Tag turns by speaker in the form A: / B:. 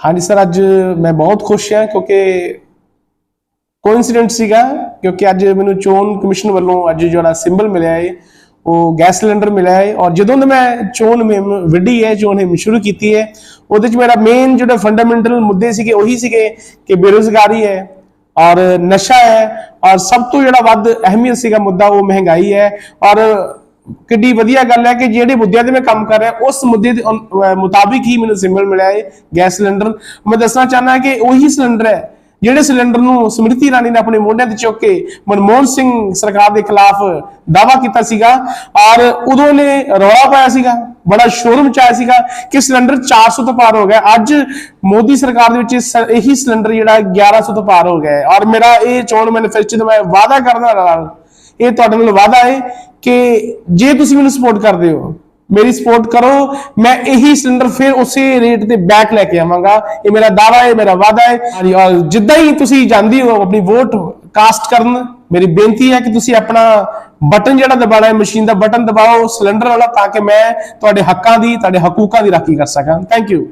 A: ਹਾਂਜੀ ਸਰ, ਅੱਜ ਮੈਂ ਬਹੁਤ ਖੁਸ਼ ਹਾਂ ਕਿਉਂਕਿ ਕੋਇਨਸੀਡੈਂਟ ਸੀਗਾ ਕਿਉਂਕਿ ਅੱਜ ਮੈਨੂੰ ਚੋਣ ਕਮਿਸ਼ਨ ਵੱਲੋਂ ਅੱਜ ਜਿਹੜਾ ਸਿੰਬਲ ਮਿਲਿਆ ਏ ਉਹ ਗੈਸ ਸਿਲੰਡਰ ਮਿਲਿਆ ਏ ਔਰ ਜਦੋਂ ਦਾ ਮੈਂ ਚੋਣ ਮੁਹਿੰਮ ਵਿੱਢੀ ਹੈ, ਚੋਣ ਮੁਹਿੰਮ ਸ਼ੁਰੂ ਕੀਤੀ ਹੈ, ਉਹਦੇ ਚ ਮੇਰਾ ਮੇਨ ਜਿਹੜਾ ਫੰਡਾਮੈਂਟਲ ਮੁੱਦੇ ਸੀਗੇ ਉਹੀ ਸੀਗੇ ਕਿ ਬੇਰੋਜ਼ਗਾਰੀ ਹੈ ਔਰ ਨਸ਼ਾ ਹੈ ਔਰ ਸਭ ਤੋਂ ਜਿਹੜਾ ਵੱਧ ਅਹਿਮੀਅਤ ਸੀਗਾ ਮੁੱਦਾ, ਉਹ ਮਹਿੰਗਾਈ ਹੈ ਔਰ ਕਿੱਡੀ ਵਧੀਆ ਗੱਲ ਹੈ ਕਿ ਜਿਹੜੇ ਮੁੱਦਿਆਂ ਤੇ ਮੈਂ ਕੰਮ ਕਰ ਰਿਹਾ, ਉਸ ਮੁੱਦੇ ਦੇ ਮੁਤਾਬਿਕ ਹੀ ਮੈਨੂੰ ਸਿੰਬਲ ਮਿਲਿਆ ਹੈ ਗੈਸ ਸਿਲੰਡਰ। ਮੈਂ ਦੱਸਣਾ ਚਾਹੁੰਦਾ ਕਿ ਉਹੀ ਸਿਲੰਡਰ ਹੈ, ਜਿਹੜੇ ਸਿਲੰਡਰ ਨੂੰ ਸਮ੍ਰਿਤੀ ਇਰਾਨੀ ਨੇ ਆਪਣੇ ਮੋਢਿਆਂ ਤੇ ਚੁੱਕ ਕੇ ਮਨਮੋਹਨ ਸਿੰਘ ਸਰਕਾਰ ਦੇ ਖਿਲਾਫ ਦਾਵਾ ਕੀਤਾ ਸੀਗਾ ਔਰ ਉਦੋਂ ਨੇ ਰੌਲਾ ਪਾਇਆ ਸੀਗਾ, ਬੜਾ ਸ਼ੋਰ ਮਚਾਇਆ ਸੀਗਾ ਕਿ ਸਿਲੰਡਰ 400 ਤੋਂ ਪਾਰ ਹੋ ਗਿਆ। ਅੱਜ ਮੋਦੀ ਸਰਕਾਰ ਦੇ ਵਿੱਚ ਇਹੀ ਸਿਲੰਡਰ ਜਿਹੜਾ 1100 ਤੋਂ ਪਾਰ ਹੋ ਗਿਆ ਹੈ। ਔਰ ਮੇਰਾ ਇਹ ਚੋਣ ਮੈਨੀਫੈਸਟੋ ਤੇ ਮੈਂ ਵਾਅਦਾ ਕਰਦਾ ਨਾਲ ਇਹ ਤੁਹਾਡੇ ਨਾਲ ਵਾਅਦਾ ਹੈ ਕਿ ਜੇ ਤੁਸੀਂ ਮੈਨੂੰ ਸਪੋਰਟ ਕਰਦੇ ਹੋ ਮੇਰੀ ਸਪੋਰਟ ਕਰੋ ਮੈਂ ਇਹੀ ਸਿਲੰਡਰ ਫਿਰ ਉਸੇ ਰੇਟ ਤੇ ਬੈਕ ਲੈ ਕੇ ਆਵਾਂਗਾ। ਇਹ ਮੇਰਾ ਦਾਵਾ ਹੈ ਮੇਰਾ ਵਾਅਦਾ ਹੈ। ਔਰ ਜਿੱਦਾਂ ਹੀ ਤੁਸੀਂ ਜਾਂਦੀ ਹੋ ਆਪਣੀ ਵੋਟ ਕਾਸਟ ਕਰਨ ਮੇਰੀ ਬੇਨਤੀ ਹੈ ਕਿ ਤੁਸੀਂ ਆਪਣਾ ਬਟਨ ਜਿਹੜਾ ਦਬਾਣਾ ਹੈ ਮਸ਼ੀਨ ਦਾ ਬਟਨ ਦਬਾਓ ਸਿਲੰਡਰ ਵਾਲਾ ਤਾਂ ਕਿ ਮੈਂ ਤੁਹਾਡੇ ਹੱਕਾਂ ਦੀ ਤੁਹਾਡੇ ਹਕੂਕਾਂ ਦੀ ਰਾਖੀ ਕਰ ਸਕਾਂ। Thank you